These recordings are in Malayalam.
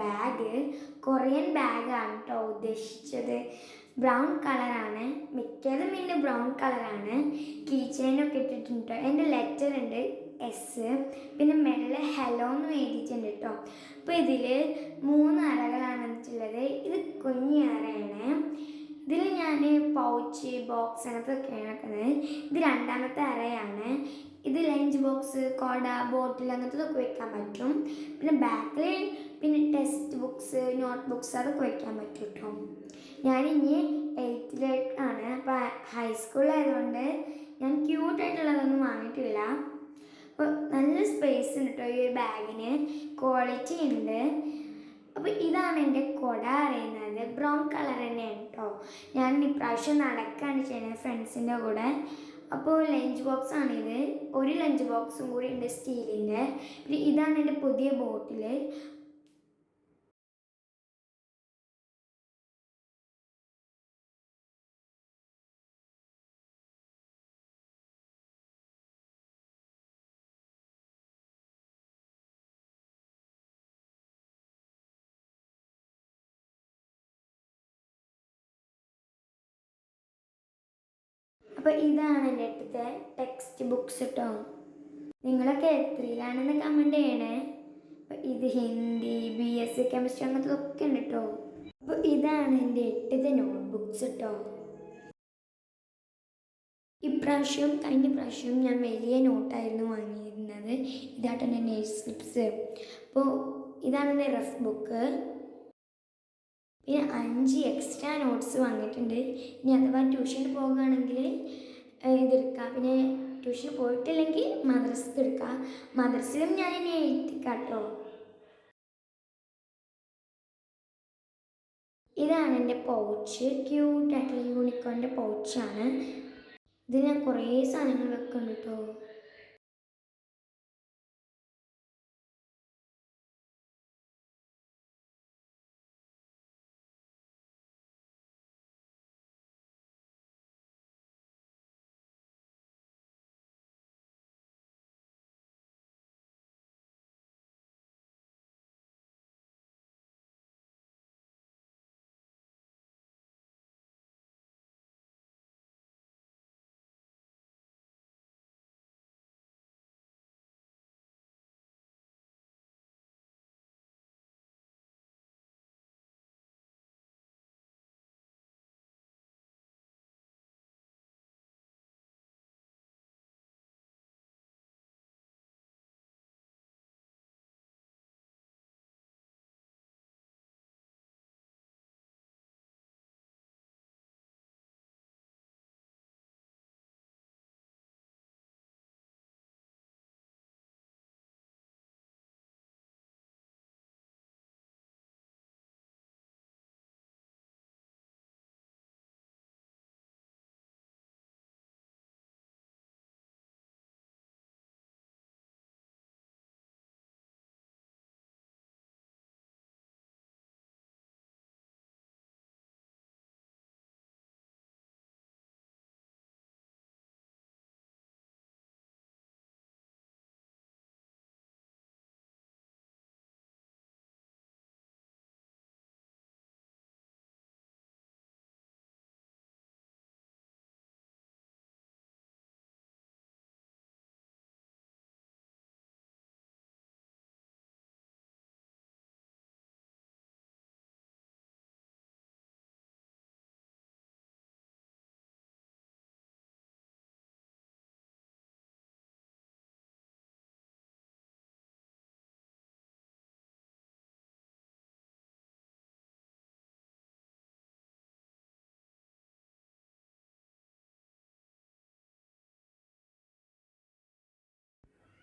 ബാഗ് കൊറിയൻ ബാഗാണ് കേട്ടോ ഉദ്ദേശിച്ചത്. ബ്രൗൺ കളറാണ് മിക്കതും എന്റെ ബ്രൗൺ കളറാണ് കീ ചെയിനൊക്കെ ഇട്ടിട്ടുണ്ട് എന്റെ ലെറ്റർ ഉണ്ട് എസ് പിന്നെ മെല്ലെ ഹലോ എന്ന് എഴുതിയിട്ടുണ്ട് കേട്ടോ അപ്പോൾ ഇതിൽ മൂന്ന് അറകളാണ് വെച്ചിട്ടുള്ളത് ഇത് കുഞ്ഞി അറയാണ്. ഇതിൽ ഞാൻ പൗച്ച് ബോക്സ് അങ്ങനത്തൊക്കെയാണ് വെക്കുന്നത് ഇത് രണ്ടാമത്തെ അറയാണ്. ഇത് ലഞ്ച് ബോക്സ് കൊട ബോട്ടിൽ അങ്ങനത്തതൊക്കെ വെക്കാൻ പറ്റും. പിന്നെ ബാക്കിൽ പിന്നെ ടെക്സ്റ്റ് ബുക്സ് നോട്ട് ബുക്സ് അതൊക്കെ വയ്ക്കാൻ പറ്റും കേട്ടോ ഞാനിനി എയ്ത്തിലേക്കാണ് അപ്പോൾ ഹൈസ്കൂളിലായതുകൊണ്ട് ഞാൻ ക്യൂട്ടായിട്ടുള്ളതൊന്നും വാങ്ങിയിട്ടില്ല. അപ്പോൾ നല്ല സ്പേസ് ഉണ്ട് കേട്ടോ ഈ ഒരു ബാഗിന് ക്വാളിറ്റി ഉണ്ട്. അപ്പോൾ ഇതാണ് എന്റെ കൊട അറിയുന്നത് ബ്രൗൺ കളർ തന്നെയാണ് കേട്ടോ ഞാൻ ഇപ്രാവശ്യം നടക്കുകയാണ് ചെയ്യുന്നത് ഫ്രണ്ട്സിന്റെ കൂടെ. അപ്പോൾ ലഞ്ച് ബോക്സ് ആണിത് ഒരു ലഞ്ച് ബോക്സും കൂടി ഉണ്ട് സ്റ്റീലിന്റെ. പിന്നെ ഇതാണ് എന്റെ പുതിയ ബോട്ടിൽ അപ്പോൾ ഇതാണ് എന്റെ അടുത്തത്തെ ടെക്സ്റ്റ് ബുക്സ് കേട്ടോ നിങ്ങളൊക്കെ എത്രയിലാണെന്ന് കമന്റ് ചെയ്യണേ. അപ്പോൾ ഇത് Hindi B S C chemistry അങ്ങനത്തെ ഒക്കെ ഉണ്ട് കേട്ടോ അപ്പോൾ ഇതാണ് എന്റെ എട്ടത്തെ നോട്ട് ബുക്സ് കേട്ടോ ഇപ്രാവശ്യം കഴിഞ്ഞ പ്രാവശ്യം ഞാൻ വലിയ നോട്ടായിരുന്നു വാങ്ങിയിരുന്നത്. ഇതാട്ടെ നേഴ്സ് സ്ലിപ്സ് അപ്പോൾ ഇതാണ് എന്റെ റഫ് ബുക്ക് പിന്നെ അഞ്ച് എക്സ്ട്രാ നോട്ട്സ് വന്നിട്ടുണ്ട്. ഇനി അഥവാ ട്യൂഷന് പോകുകയാണെങ്കിൽ ഇതെടുക്കാം പിന്നെ ട്യൂഷൻ പോയിട്ടില്ലെങ്കിൽ മദ്രസത്ത് എടുക്കാം. മദ്രസയിലും ഞാൻ ഇനി എഴുതിക്കാം കേട്ടോ. ഇതാണ് എന്റെ പൗച്ച് ക്യൂട്ടായിട്ടുള്ള യൂണിക്കോണിന്റെ പൗച്ചാണ് ഇതിൽ ഞാൻ കുറേ സാധനങ്ങൾ വെക്കുന്നുണ്ട് കേട്ടോ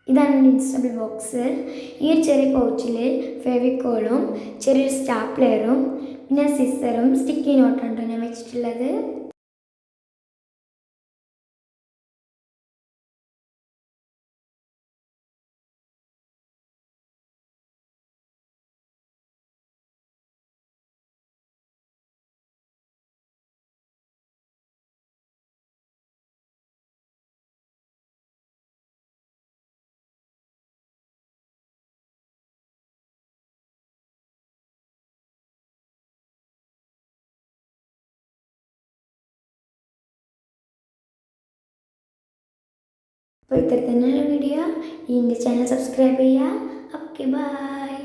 ഇതാണ് എന്റെ ഇൻസ്റ്റബിൾ ബോക്സ്. ഈ ഒരു ചെറിയ പൗച്ചിൽ ഫെവിക്കോളും ചെറിയൊരു സ്റ്റാപ്ലെയറും പിന്നെ സിസറും സ്റ്റിക്കി നോട്ടാണ് ഞാൻ വെച്ചിട്ടുള്ളത്. അപ്പോൾ ഇത്ര തന്നെയുള്ള വീഡിയോ എന്റെ ചാനൽ സബ്സ്ക്രൈബ് ചെയ്യുക. Okay bye